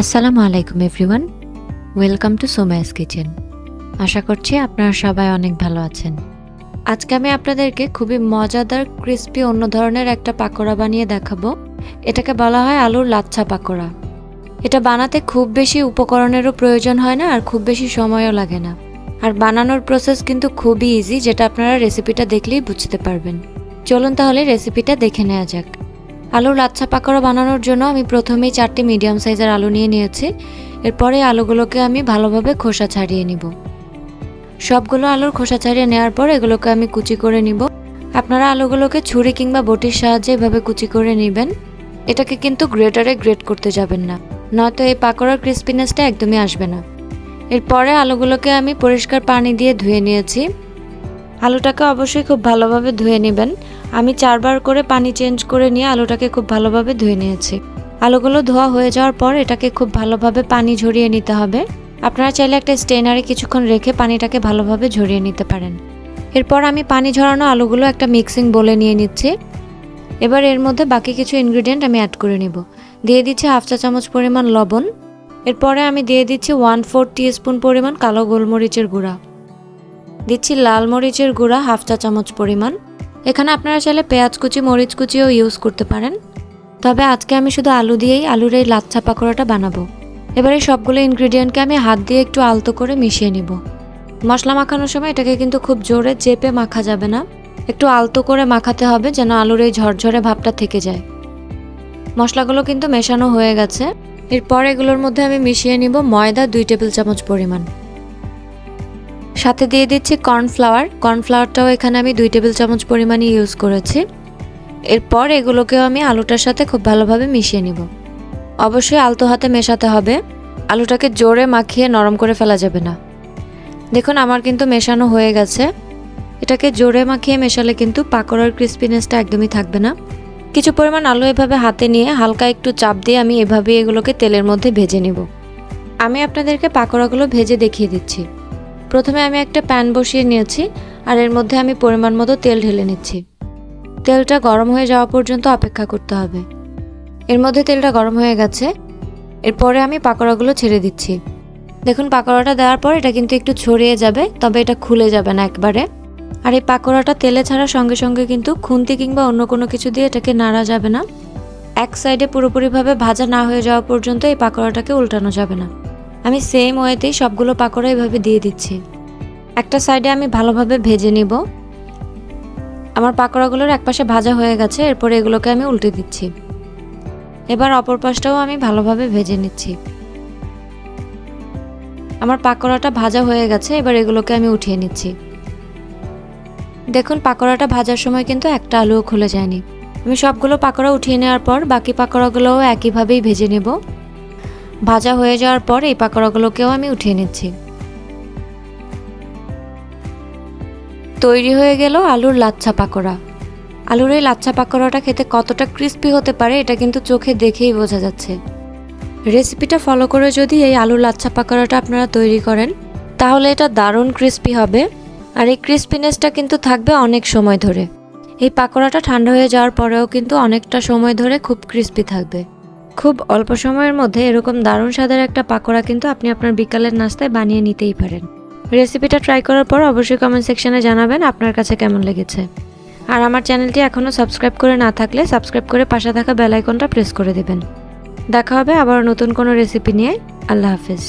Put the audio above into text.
আসসালামু আলাইকুম everyone. Welcome to Somaya's kitchen. আশা করছি আপনারা সবাই অনেক ভালো আছেন। আজকে আমি আপনাদেরকে খুবই মজাদার ক্রিস্পি অন্য ধরনের একটা পাকোড়া বানিয়ে দেখাবো। এটাকে বলা হয় আলুর লাচ্ছা পাকোড়া। এটা বানাতে খুব বেশি উপকরণেরও প্রয়োজন হয় না আর খুব বেশি সময়ও লাগে না। আর বানানোর প্রসেস কিন্তু খুবই ইজি যেটা আপনারা রেসিপিটা দেখলেই বুঝতে পারবেন। চলুন তাহলে রেসিপিটা দেখে নেওয়া যাক। আলুর লাচ্ছা পাকোড়া বানানোর জন্য আমি প্রথমেই চারটি মিডিয়াম সাইজের আলু নিয়ে নিয়েছি। এরপরে আলুগুলোকে আমি ভালোভাবে খোসা ছাড়িয়ে নিব। সবগুলো আলুর খোসা ছাড়িয়ে নেওয়ার পর এগুলোকে আমি কুচি করে নিব। আপনারা আলুগুলোকে ছুরি কিংবা বটির সাহায্যে এভাবে কুচি করে নেবেন। এটাকে কিন্তু গ্রেটারে গ্রেট করতে যাবেন না। নয়তো এই পাকোড়ার ক্রিস্পিনেসটা একদমই আসবে না। এরপরে আলুগুলোকে আমি পরিষ্কার পানি দিয়ে ধুয়ে নিয়েছি। আলুটাকে অবশ্যই খুব ভালোভাবে ধুয়ে নেবেন। আমি চারবার করে পানি চেঞ্জ করে নিয়ে আলুটাকে খুব ভালোভাবে ধুয়ে নিয়েছি। আলুগুলো ধোয়া হয়ে যাওয়ার পর এটাকে খুব ভালোভাবে পানি ঝরিয়ে নিতে হবে। আপনারা চাইলে একটা স্টেনারে কিছুক্ষণ রেখে পানিটাকে ভালোভাবে ঝরিয়ে নিতে পারেন। এরপর আমি পানি ঝরানো আলুগুলো একটা মিক্সিং বলে নিয়ে নিচ্ছি। এবার এর মধ্যে বাকি কিছু ইনগ্রিডিয়েন্ট আমি অ্যাড করে নিব। দিয়ে দিচ্ছি হাফ চা চামচ পরিমাণ লবণ। এরপরে আমি দিয়ে দিচ্ছি ওয়ান ফোর স্পুন পরিমাণ কালো গোলমরিচের গুঁড়া। দিচ্ছি লাল মরিচের গুঁড়া হাফ চা চামচ পরিমাণ। এখানে আপনারা চাইলে পেঁয়াজ কুচি, মরিচ কুচিও ইউজ করতে পারেন। তবে আজকে আমি শুধু আলু দিয়েই আলুর এই লাচ্ছা পাকোড়াটা বানাবো। এবারে সবগুলো ইনগ্রিডিয়েন্টকে আমি হাত দিয়ে একটু আলতো করে মিশিয়ে নিব। মশলা মাখানোর সময় এটাকে কিন্তু খুব জোরে চেপে মাখা যাবে না। একটু আলতো করে মাখাতে হবে যেন আলুর এই ঝরঝরে ভাবটা থেকে যায়। মশলাগুলো কিন্তু মেশানো হয়ে গেছে। এরপর এগুলোর মধ্যে আমি মিশিয়ে নিব ময়দা দুই টেবিল চামচ পরিমাণ। সাথে দিয়ে দিচ্ছি কর্নফ্লাওয়ার। কর্নফ্লাওয়ারটাও এখানে আমি দুই টেবিল চামচ পরিমাণে ইউজ করেছি। এরপর এগুলোকেও আমি আলুটার সাথে খুব ভালোভাবে মিশিয়ে নিব। অবশ্যই আলতো হাতে মেশাতে হবে। আলুটাকে জোরে মাখিয়ে নরম করে ফেলা যাবে না। দেখুন, আমার কিন্তু মেশানো হয়ে গেছে। এটাকে জোরে মাখিয়ে মেশালে কিন্তু পাকোড়ার ক্রিস্পিনেসটা একদমই থাকবে না। কিছু পরিমাণ আলু এভাবে হাতে নিয়ে হালকা একটু চাপ দিয়ে আমি এভাবে এগুলোকে তেলের মধ্যে ভেজে নেব। আমি আপনাদেরকে পাকোড়াগুলো ভেজে দেখিয়ে দিচ্ছি। প্রথমে আমি একটা প্যান বসিয়ে নিয়েছি, আর এর মধ্যে আমি পরিমাণ মতো তেল ঢেলে নিচ্ছি। তেলটা গরম হয়ে যাওয়া পর্যন্ত অপেক্ষা করতে হবে। এর মধ্যে তেলটা গরম হয়ে গেছে। এরপরে আমি পাকোড়াগুলো ছেড়ে দিচ্ছি। দেখুন, পাকোড়াটা দেওয়ার পর এটা কিন্তু একটু ছড়িয়ে যাবে, তবে এটা খুলে যাবে না একবারে। আর এই পাকোড়াটা তেলে ছাড়ার সঙ্গে সঙ্গে কিন্তু খুন্তি কিংবা অন্য কোনো কিছু দিয়ে এটাকে নাড়া যাবে না। এক সাইডে পুরোপুরিভাবে ভাজা না হয়ে যাওয়া পর্যন্ত এই পাকোড়াটাকে উল্টানো যাবে না। আমি সেম ওয়েতেই সবগুলো পাকোড়া এভাবে দিয়ে দিচ্ছি। একটা সাইডে আমি ভালোভাবে ভেজে নিব। আমার পাকোড়াগুলোর একপাশে ভাজা হয়ে গেছে, এরপরে এগুলোকে আমি উল্টে দিচ্ছি। এবার অপর পাশটাও আমি ভালোভাবে ভেজে নিচ্ছি। আমার পাকোড়াটা ভাজা হয়ে গেছে, এবার এগুলোকে আমি উঠিয়ে নিচ্ছি। দেখুন, পাকোড়াটা ভাজার সময় কিন্তু একটা আলুও খুলে যায়নি। আমি সবগুলো পাকোড়া উঠিয়ে নেওয়ার পর বাকি পাকোড়াগুলোও একইভাবেই ভেজে নেব। ভাজা হয়ে যাওয়ার পর এই পাকোড়াগুলোকেও আমি উঠিয়ে নিচ্ছি। তৈরি হয়ে গেল আলুর লাচ্ছা পাকোড়া। আলুর এই লাচ্ছা পাকোড়াটা খেতে কতটা ক্রিস্পি হতে পারে এটা কিন্তু চোখে দেখেই বোঝা যাচ্ছে। রেসিপিটা ফলো করে যদি এই আলুর লাচ্ছা পাকোড়াটা আপনারা তৈরি করেন, তাহলে এটা দারুণ ক্রিস্পি হবে আর এই ক্রিস্পিনেসটা কিন্তু থাকবে অনেক সময় ধরে। এই পাকোড়াটা ঠান্ডা হয়ে যাওয়ার পরেও কিন্তু অনেকটা সময় ধরে খুব ক্রিস্পি থাকবে। খুব অল্প সময়ের মধ্যে এরকম দারুণ স্বাদের একটা পাকোড়া কিন্তু আপনি আপনার বিকালের নাস্তায় বানিয়ে নিতেই পারেন। রেসিপিটা ট্রাই করার পর অবশ্যই কমেন্ট সেকশনে জানাবেন আপনার কাছে কেমন লেগেছে। আর আমার চ্যানেলটি এখনও সাবস্ক্রাইব করে না থাকলে সাবস্ক্রাইব করে পাশে থাকা বেল আইকনটা প্রেস করে দেবেন। দেখা হবে আবার নতুন কোনো রেসিপি নিয়ে। আল্লাহ হাফিজ।